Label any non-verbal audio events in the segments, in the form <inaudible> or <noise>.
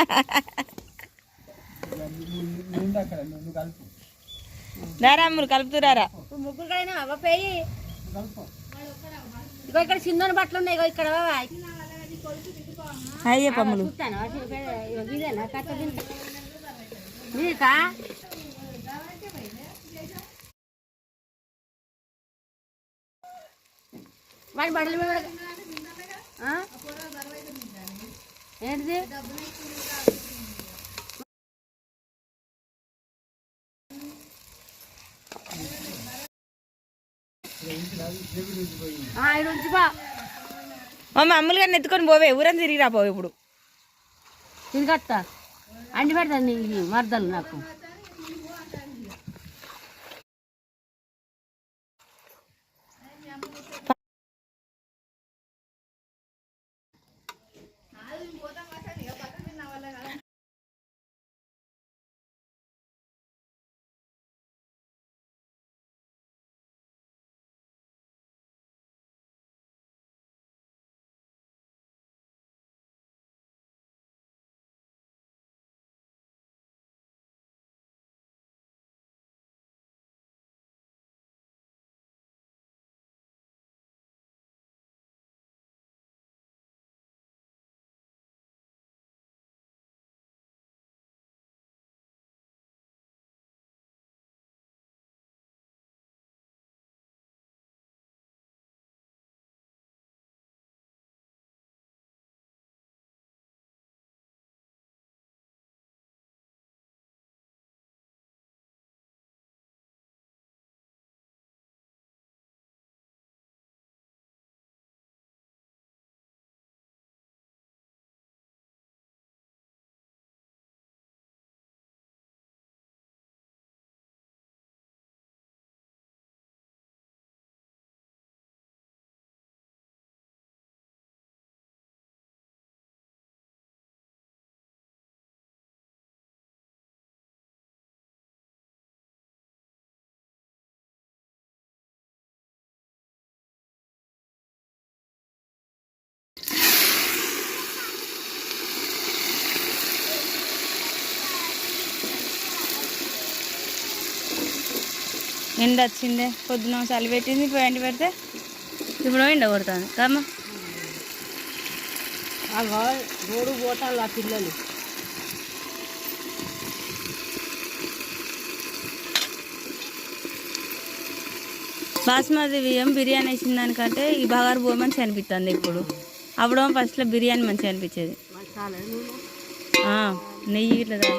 <laughs> దారా అమ్ములు కలుపుతురారా ముగ్గురు కడైనా అవ్వ పేయి. ఇగో ఇక్కడ చిన్న బట్టలు ఉన్నాయి ఇగో ఇక్కడ అయ్యే పమ్ములు. నీకా? వాడి బట్టలు? ఏంటిది? ఆ, ఈడ ఉంచిపో మా అమ్ములు గారిని ఎత్తుకొని పోవే. ఊరని తిరిగి రాపో ఇప్పుడు. తిరిగత్తా అండి పెడతాను నీకు మరదలు నాకు. ఎండ వచ్చిందే పొద్దున చలి పెట్టింది ఇప్పుడు ఎండ పెడితే ఇప్పుడు ఎండ కొడుతుంది. కమ్మ. రోడ్డు పోతాను ఆ పిల్లలు. బాస్మతి బియ్యం బిర్యానీ వేసిన దానికంటే ఈ బగారు బో మంచిగా అనిపిస్తుంది ఇప్పుడు. అప్పుడు ఫస్ట్లో బిర్యానీ మంచిగా అనిపించేది. ఆ, నెయ్యి ఇట్లా తా-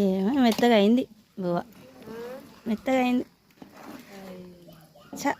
ఏమో మెత్తగా అయింది బువ్వ. మెత్తగా అయింది. చ